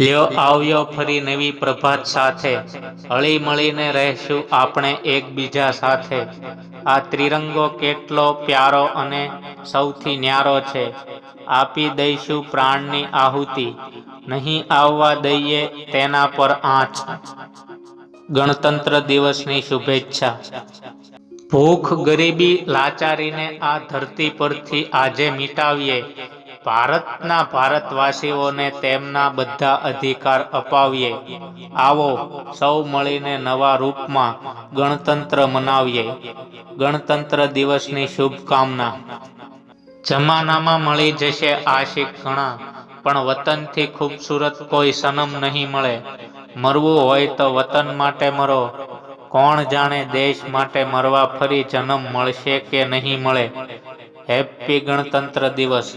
લ્યો આવ્યો ફરી નવી પ્રભાત સાથે. હળી મળીને રહેશું આપણે એકબીજા સાથે. આ ત્રિરંગો કેટલો પ્યારો અને સૌથી ન્યારો છે. આપી દઈશું પ્રાણની આહુતિ. નહીં આવવા દઈએ તેના પર આંચ. ગણતંત્ર દિવસની શુભેચ્છા. ભૂખ ગરીબી લાચારીને આ ધરતી પરથી આજે મિટાવીએ. ભારતના ભારતવાસીઓને તેમના બધા અધિકાર અપાવીએ. આવો સૌ મળીને નવા રૂપમાં ગણતંત્ર મનાવીએ. ગણતંત્ર દિવસની શુભકામના. જમાનામાં મળી જશે આશિક ઘણા, પણ વતનથી ખૂબસૂરત કોઈ સનમ નહીં મળે. મરવું હોય તો વતન માટે મરો. કોણ જાણે દેશ માટે મરવા ફરી જન્મ મળશે કે નહીં મળે? હેપી ગણતંત્ર દિવસ.